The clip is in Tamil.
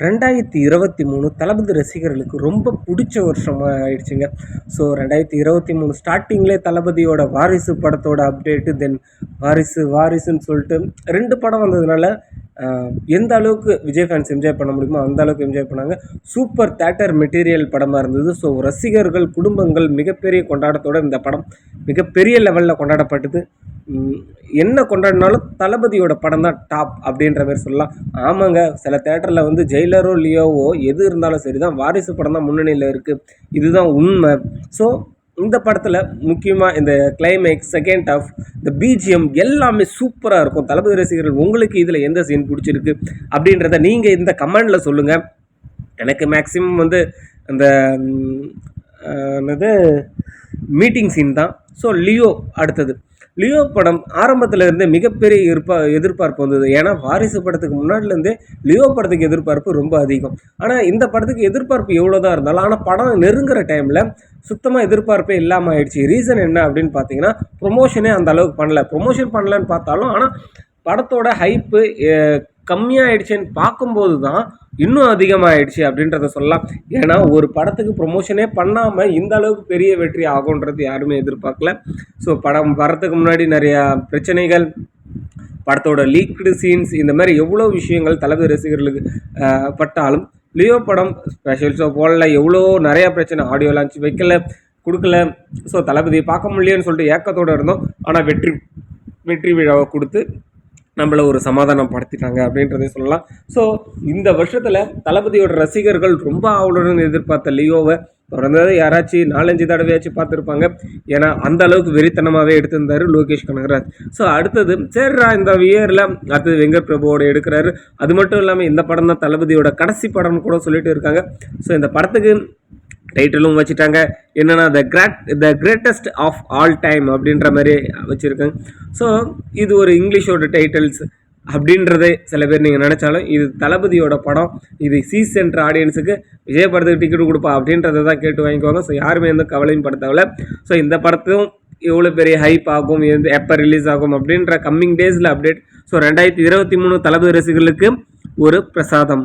ரெண்டாயிரத்தி இருபத்தி மூணு தளபதி ரசிகர்களுக்கு ரொம்ப பிடிச்ச வருஷமாக ஆயிடுச்சுங்க. ஸோ ரெண்டாயிரத்தி இருபத்தி மூணு ஸ்டார்டிங்லேயே தளபதியோட வாரிசு படத்தோட அப்டேட்டு தென் வாரிசு வாரிசுன்னு சொல்லிட்டு ரெண்டு படம் வந்ததுனால எந்த அளவுக்கு விஜய் ஃபேன்ஸ் என்ஜாய் பண்ண முடியுமோ அந்த அளவுக்கு என்ஜாய் பண்ணாங்க. சூப்பர் தேட்டர் மெட்டீரியல் படமாக இருந்தது. ஸோ ரசிகர்கள் குடும்பங்கள் மிகப்பெரிய கொண்டாட்டத்தோடு இந்த படம் மிகப்பெரிய லெவலில் கொண்டாடப்பட்டது. என்ன கொண்டாடினாலும் தளபதியோட படம் தான் டாப் அப்படின்ற மாதிரி சொல்லலாம். ஆமாங்க சில தேட்டரில் வந்து ஜெயிலரோ லியோவோ எது இருந்தாலும் சரி தான் வாரிசு படம் தான் முன்னணியில் இருக்குது இதுதான் உண்மை. ஸோ இந்த படத்தில் முக்கியமாக இந்த கிளைமேக்ஸ் செகண்ட் ஆஃப் இந்த பிஜிஎம் எல்லாமே சூப்பராக இருக்கும். தளபதி ரசிகர்கள் உங்களுக்கு இதில் எந்த சீன் பிடிச்சிருக்கு? அப்படின்றத நீங்கள் இந்த கமெண்டில் சொல்லுங்கள் எனக்கு மேக்ஸிமம் வந்து அந்த என்னது மீட்டிங் சீன் தான். ஸோ லியோ அடுத்தது. லியோ படம் ஆரம்பத்தில் இருந்தே மிகப்பெரிய இருப்பா எதிர்பார்ப்பு வந்தது. ஏன்னா வாரிசு படத்துக்கு முன்னாடிலேருந்தே லியோ படத்துக்கு எதிர்பார்ப்பு ரொம்ப அதிகம். ஆனால் இந்த படத்துக்கு எதிர்பார்ப்பு எவ்வளோ தான் இருந்தாலும் ஆனால் படம் நெருங்குற டைமில் சுத்தமாக எதிர்பார்ப்பே இல்லாமல் ஆயிடுச்சு. ரீசன் என்ன அப்படின்னு பார்த்தீங்கன்னா ப்ரொமோஷனே அந்த அளவுக்கு பண்ணல. ப்ரொமோஷன் பண்ணலன்னு பார்த்தாலும் ஆனால் படத்தோட ஹைப்பு கம்மியாயிடுச்சுன்னு பார்க்கும்போது தான் இன்னும் அதிகமாகிடுச்சு அப்படின்றத சொல்லலாம். ஏன்னா ஒரு படத்துக்கு ப்ரொமோஷனே பண்ணாமல் இந்த அளவுக்கு பெரிய வெற்றி ஆகுன்றது யாருமே எதிர்பார்க்கல. ஸோ படம் வரத்துக்கு முன்னாடி நிறையா பிரச்சனைகள் படத்தோட லீக்டு சீன்ஸ் இந்த மாதிரி எவ்வளோ விஷயங்கள் தளபதி ரசிகர்களுக்கு பட்டாலும் லியோ படம் ஸ்பெஷல் ஷோ போடல எவ்வளோ நிறையா பிரச்சனை ஆடியோ லான்ச் வைக்கல கொடுக்கல. ஸோ தளபதியை பார்க்க முடியலன்னு சொல்லிட்டு ஏக்கத்தோடு இருந்தோம். ஆனால் வெற்றி வெற்றி விழாவை கொடுத்து நம்மளை ஒரு சமாதானம் படுத்திட்டாங்க அப்படின்றதே சொல்லலாம். ஸோ இந்த வருஷத்தில் தளபதியோட ரசிகர்கள் ரொம்ப ஆவலுடன் எதிர்பார்த்த லியோவை தொடர்ந்தது யாராச்சும் நாலஞ்சு தடவையாச்சும் பார்த்துருப்பாங்க. ஏன்னா அந்த அளவுக்கு வெறித்தனமாகவே எடுத்திருந்தாரு லோகேஷ் கனகராஜ். ஸோ அடுத்தது சரிடா இந்த இயரில் அடுத்தது வெங்கட் பிரபுவோட எடுக்கிறாரு. அது மட்டும் இல்லாமல் இந்த படம் தான் தளபதியோட கடைசி படம்னு கூட சொல்லிட்டு இருக்காங்க. ஸோ இந்த படத்துக்கு டைட்டிலும் வச்சுட்டாங்க. என்னென்னா the grad the greatest of all time அப்படின்ற மாதிரி வச்சுருக்காங்க. ஸோ இது ஒரு இங்கிலீஷோட டைட்டில்ஸ் அப்படின்றதே சில பேர் நீங்கள் நினச்சாலும் இது தளபதியோட படம் இது சி சென்டர் ஆடியன்ஸுக்கு விஜய் படத்துக்கு டிக்கெட் கொடுப்பா அப்படின்றத தான் கேட்டு வாங்கிக்குவாங்க ஸோ யாருமே எந்த கவலையும் படுத்தவில்லை. ஸோ இந்த படத்தும் எவ்வளோ பெரிய ஹைப் ஆகும் எந்த எப்போ ரிலீஸ் ஆகும் அப்படின்ற கம்மிங் டேஸில் அப்டேட் ஸோ ரெண்டாயிரத்தி இருபத்தி மூணு தளபதி ரசிகர்களுக்கு ஒரு பிரசாதம்.